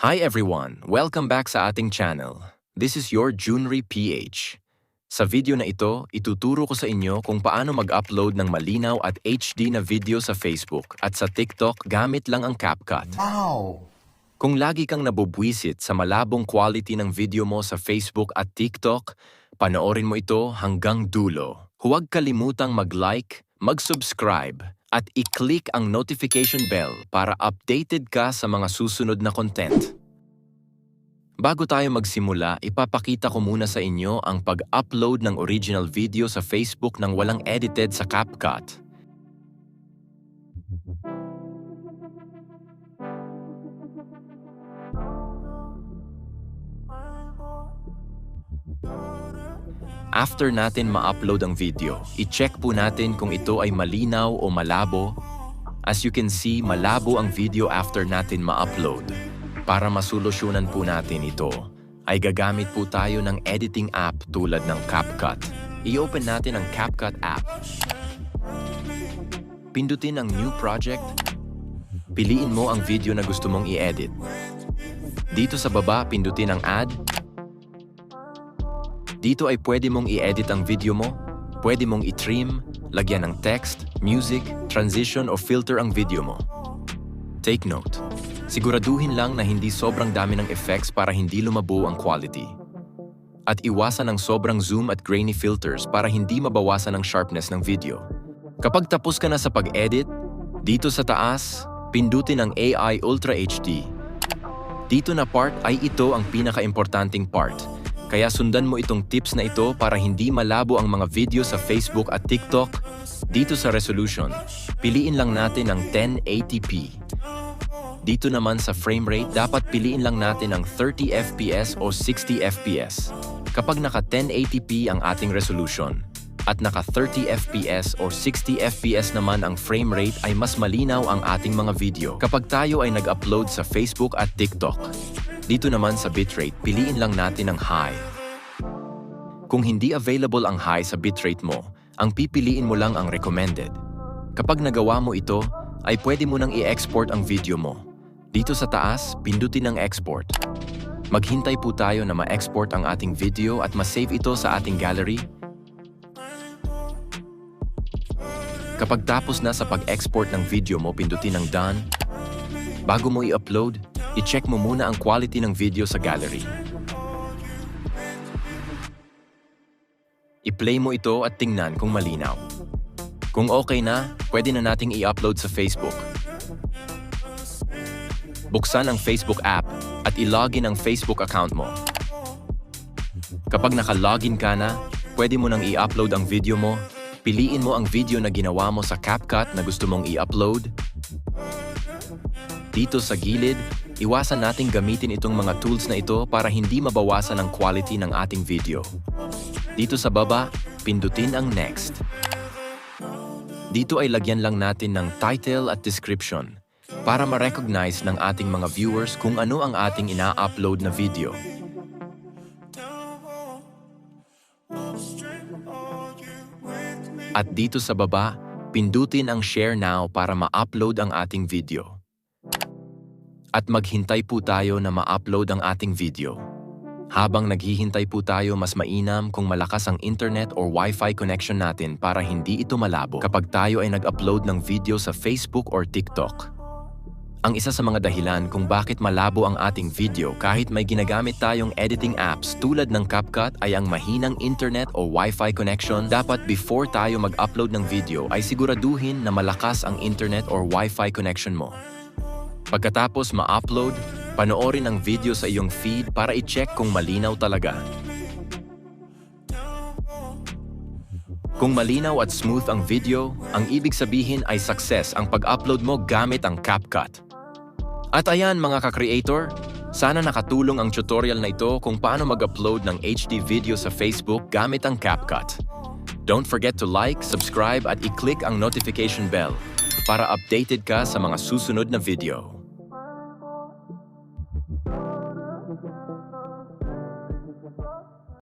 Hi everyone! Welcome back sa ating channel. This is your Junri PH. Sa video na ito, ituturo ko sa inyo kung paano mag-upload ng malinaw at HD na video sa Facebook at sa TikTok gamit lang ang CapCut. Wow! Kung lagi kang nabubwisit sa malabong quality ng video mo sa Facebook at TikTok, panoorin mo ito hanggang dulo. Huwag kalimutang mag-like, mag-subscribe, at i-click ang notification bell para updated ka sa mga susunod na content. Bago tayo magsimula, ipapakita ko muna sa inyo ang pag-upload ng original video sa Facebook ng walang edited sa CapCut. After natin ma-upload ang video, i-check po natin kung ito ay malinaw o malabo. As you can see, malabo ang video after natin ma-upload. Para masolusyonan po natin ito, ay gagamit po tayo ng editing app tulad ng CapCut. I-open natin ang CapCut app. Pindutin ang New Project. Piliin mo ang video na gusto mong i-edit. Dito sa baba, pindutin ang Add. Dito ay pwede mong i-edit ang video mo, pwede mong i-trim, lagyan ng text, music, transition o filter ang video mo. Take note, siguraduhin lang na hindi sobrang dami ng effects para hindi lumabo ang quality. At iwasan ang sobrang zoom at grainy filters para hindi mabawasan ang sharpness ng video. Kapag tapos ka na sa pag-edit, dito sa taas, pindutin ang AI Ultra HD. Dito na part ay ito ang pinaka-importanting part – kaya sundan mo itong tips na ito para hindi malabo ang mga video sa Facebook at TikTok. Dito sa resolution, piliin lang natin ang 1080p. Dito naman sa frame rate, dapat piliin lang natin ang 30 FPS o 60 FPS. Kapag naka 1080p ang ating resolution, at naka 30 FPS or 60 FPS naman ang frame rate ay mas malinaw ang ating mga video kapag tayo ay nag-upload sa Facebook at TikTok. Dito naman sa bitrate, piliin lang natin ang high. Kung hindi available ang high sa bitrate mo, ang pipiliin mo lang ang recommended. Kapag nagawa mo ito, ay pwede mo nang i-export ang video mo. Dito sa taas, pindutin ang export. Maghintay po tayo na ma-export ang ating video at ma-save ito sa ating gallery. Kapag tapos na sa pag-export ng video mo, pindutin ang done. Bago mo i-upload, i-check mo muna ang quality ng video sa gallery. I-play mo ito at tingnan kung malinaw. Kung okay na, pwede na nating i-upload sa Facebook. Buksan ang Facebook app at i-login ang Facebook account mo. Kapag naka-login ka na, pwede mo nang i-upload ang video mo. Piliin mo ang video na ginawa mo sa CapCut na gusto mong i-upload. Dito sa gilid, iwasan nating gamitin itong mga tools na ito para hindi mabawasan ang quality ng ating video. Dito sa baba, pindutin ang Next. Dito ay lagyan lang natin ng title at description para ma-recognize ng ating mga viewers kung ano ang ating ina-upload na video. At dito sa baba, pindutin ang Share Now para ma-upload ang ating video. At maghintay po tayo na ma-upload ang ating video. Habang naghihintay po tayo, mas mainam kung malakas ang internet or wifi connection natin para hindi ito malabo kapag tayo ay nag-upload ng video sa Facebook or TikTok. Ang isa sa mga dahilan kung bakit malabo ang ating video kahit may ginagamit tayong editing apps tulad ng CapCut ay ang mahinang internet o wifi connection. Dapat before tayo mag-upload ng video ay siguraduhin na malakas ang internet or wifi connection mo. Pagkatapos ma-upload, panoorin ang video sa iyong feed para i-check kung malinaw talaga. Kung malinaw at smooth ang video, ang ibig sabihin ay success ang pag-upload mo gamit ang CapCut. At ayan mga ka-creator, sana nakatulong ang tutorial na ito kung paano mag-upload ng HD video sa Facebook gamit ang CapCut. Don't forget to like, subscribe at i-click ang notification bell para updated ka sa mga susunod na video.